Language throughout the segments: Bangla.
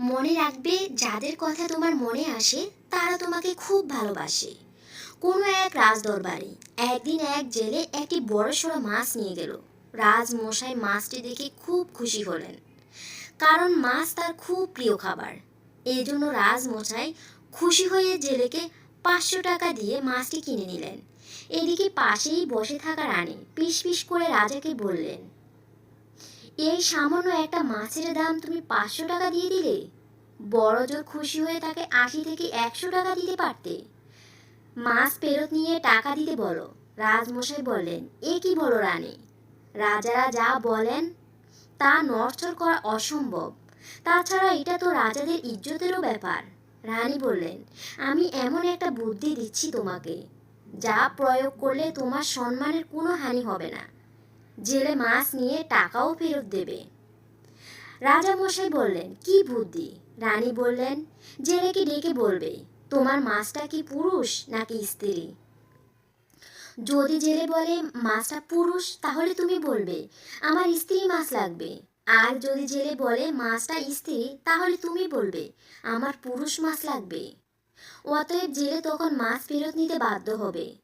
মনে রাখবে, যাদের কথা তোমার মনে আসে, তারা তোমাকে খুব ভালোবাসে। কোনো এক রাজদরবারে একদিন এক জেলে একটি বড় সড়ো মাছ নিয়ে গেল। রাজমশাই মাছটি দেখে খুব খুশি হলেন। কারণ মাছ তার খুব প্রিয় খাবার। এই জন্য রাজমশাই খুশি হয়ে জেলেকে পাঁচশো টাকা দিয়ে মাছটি কিনে নিলেন। এদিকে পাশেই বসে থাকা রানী পিস পিস করে রাজাকে বললেন এই সামান্য একটা মাছের দাম তুমি পাঁচশো টাকা দিয়ে দিলে? বড় জোর খুশি হয়ে তাকে আশি থেকে একশো টাকা দিতে পারতে। মাছ ফেরত নিয়ে টাকা দিতে বলো। রাজমশাই বললেন, এ কি বলো রানী? রাজারা যা বলেন তা নড়চড় করা অসম্ভব। তাছাড়া এটা তো রাজাদের ইজ্জতেরও ব্যাপার। রানী বললেন, আমি এমন একটা বুদ্ধি দিচ্ছি তোমাকে, যা প্রয়োগ করলে তোমার সম্মানের কোনো হানি হবে না। জেলে মাছ নিয়ে টাকাও ফেরত দেবে। রাজা মশাই বললেন, কি বুদ্ধি? রানী বললেন, জেলেকে ডেকে বলবে, তোমার মাছটা কি পুরুষ নাকি স্ত্রী? যদি জেলে বলে মাছটা পুরুষ, তাহলে তুমি বলবে, আমার স্ত্রী মাছ লাগবে। আর যদি জেলে বলে মাছটা স্ত্রী, তাহলে তুমি বলবে, আমার পুরুষ মাছ লাগবে। অতএব জেলে তখন মাছ ফেরত নিতে বাধ্য হবে।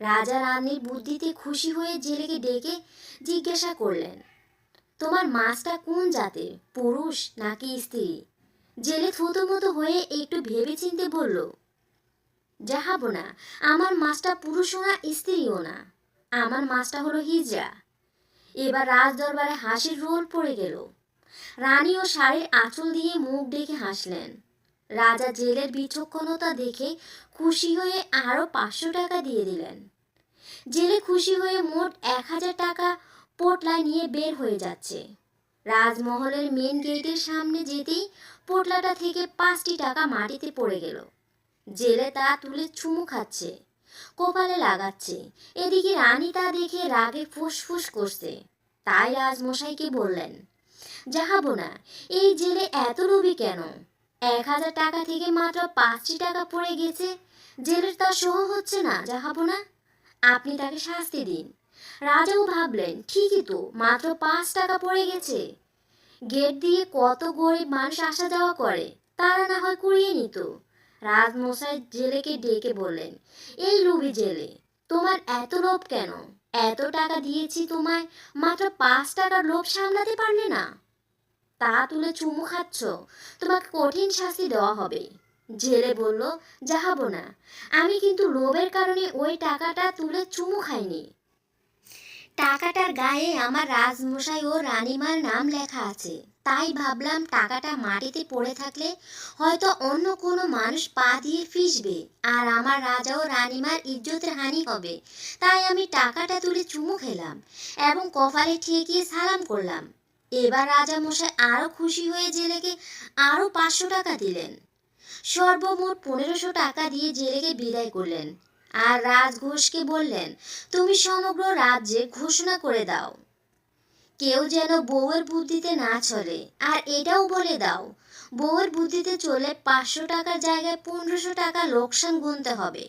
রাজা রানীর বুদ্ধিতে খুশি হয়ে জেলেকে ডেকে জিজ্ঞাসা করলেন, তোমার মাছটা কোন জাতের, পুরুষ নাকি স্ত্রী? জেলে থুতো মতো হয়ে একটু ভেবে চিনতে বলল যাহাবো না আমার মাছটা পুরুষও না, স্ত্রীও না। আমার মাছটা হলো হিজড়া। এবার রাজ দরবারে হাসির রোল পড়ে গেল। রানী ও শাড়ির আঁচল দিয়ে মুখ ডেকে হাসলেন। রাজা জেলের বিচক্ষণতা দেখে খুশি হয়ে আরও পাঁচশো টাকা দিয়ে দিলেন। জেলে খুশি হয়ে মোট এক হাজার টাকা পোটলায় নিয়ে বের হয়ে যাচ্ছে। রাজমহলের মেন গেটের সামনে যেতেই পোটলাটা থেকে পাঁচটি টাকা মাটিতে পড়ে গেল। জেলে তা তুলে চুমু খাচ্ছে, কপালে লাগাচ্ছে। এদিকে রানী তা দেখে রাগে ফুসফুস করছে। তাই রাজমশাইকে বললেন, যাহাবো না, এই জেলে এত লোভী কেন? এক হাজার টাকা থেকে মাত্র পাঁচটি টাকা পড়ে গেছে। জেলের তা সহ হচ্ছে না যাহাবো না। আপনি তাকে শাস্তি দিন। রাজাও ভাবলেন, ঠিকই তো, মাত্র পাঁচ টাকা পড়ে গেছে। গেট দিয়ে কত গরিব মানুষ আসা যাওয়া করে, তারা না হয় কুড়িয়ে নিত। রাজমশাই জেলেকে ডেকে বললেন, এই লুবি জেলে, তোমার এত লোভ কেন? এত টাকা দিয়েছি তোমায়, মাত্র পাঁচ টাকার লোভ সামলাতে পারলে না? তা তুলে চুমু খাচ্ছ? তোমাকে কঠিন শাস্তি দেওয়া হবে। জেলে বলল যাহাবো না। আমি কিন্তু লোভের কারণে ওই টাকাটা তুলে চুমু খাইনি। টাকাটার গায়ে আমার রাজমশাই ও রানীমার নাম লেখা আছে। তাই ভাবলাম টাকাটা মাটিতে পড়ে থাকলে হয়তো অন্য কোনো মানুষ পা দিয়ে ফিসবে আর আমার রাজা ও রানীমার ইজ্জতের হানি হবে। তাই আমি টাকাটা তুলে চুমু খেলাম এবং কপালে ঠেকিয়ে সালাম করলাম। এবার রাজা মশাই আরও খুশি হয়ে জেলেকে আরও পাঁচশো টাকা দিলেন। সর্বমোট পনেরোশো টাকা দিয়ে জেলেকে বিদায় করলেন। আর রাজ ঘোষকে বললেন, তুমি সমগ্র রাজ্যে ঘোষণা করে দাও। কেউ যেন বউয়ের বুদ্ধিতে না চলে। আর এটাও বলে দাও, বউয়ের বুদ্ধিতে চলে পাঁচশো টাকার জায়গায় পনেরোশো টাকা লোকসান গুনতে হবে।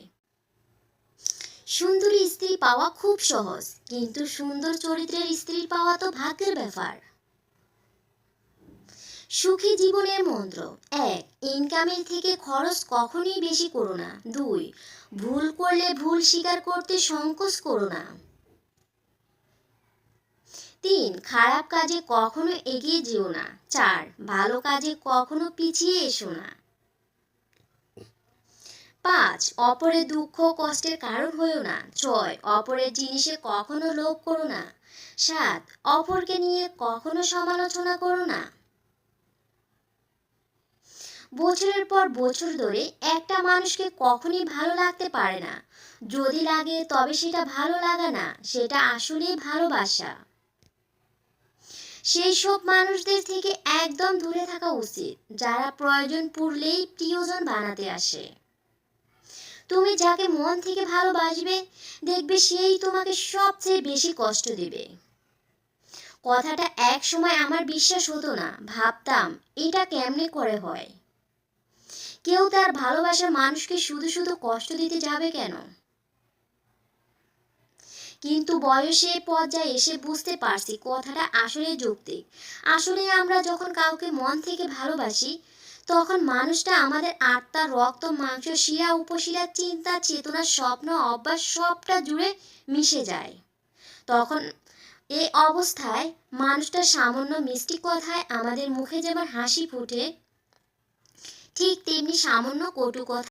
সুন্দরী স্ত্রী পাওয়া খুব সহজ, কিন্তু সুন্দর চরিত্রের স্ত্রী পাওয়া তো ভাগ্যের ব্যাপার। সুখী জীবনের মন্ত্র। এক ইনকামের থেকে খরচ কখনোই বেশি করো না। দুই, ভুল করলে ভুল স্বীকার করতে সংকোচ করো না। তিন, খারাপ কাজে কখনো এগিয়ে যেও না। চার, ভালো কাজে কখনো পিছিয়ে এসো না। পাঁচ, অপরের দুঃখ কষ্টের কারণ হয়েও না। ছয়, অপরের জিনিসে কখনো লোভ করো না। সাত, অপরকে নিয়ে কখনো সমালোচনা করো না। বছরের পর বছর ধরে একটা মানুষকে কখনই ভালো লাগতে পারে না। যদি লাগে তবে সেটা ভালো লাগা না, সেটা আসলেই ভালোবাসা। সেই সব মানুষদের থেকে একদম দূরে থাকা উচিত, যারা প্রয়োজন পড়লেই প্রিয়জন বানাতে আসে। তুমি যাকে মন থেকে ভালোবাসবে, দেখবে সেই তোমাকে সবচেয়ে বেশি কষ্ট দেবে। কথাটা এক সময় আমার বিশ্বাস হতো না, ভাবতাম, এটা কেমনে করে হয়? কেউ তার ভালোবাসার মানুষকে শুধু শুধু কষ্ট দিতে যাবে কেন? কিন্তু বয়সের পর্যায়ে এসে বুঝতে পারছি কথাটা আসলে যৌক্তিক। আসলে আমরা যখন কাউকে মন থেকে ভালোবাসি, তখন মানুষটা আমাদের আত্মা, রক্ত, মাংস, শিরা, উপশিরা, চিন্তা, চেতনা, স্বপ্ন, অভ্যাস সবটা জুড়ে মিশে যায়। তখন এই অবস্থায় মানুষটা সামান্য মিষ্টি কথায় আমাদের মুখে যেমন হাসি ফুটে ঠিক তেমনি সামান্য কটু কথা।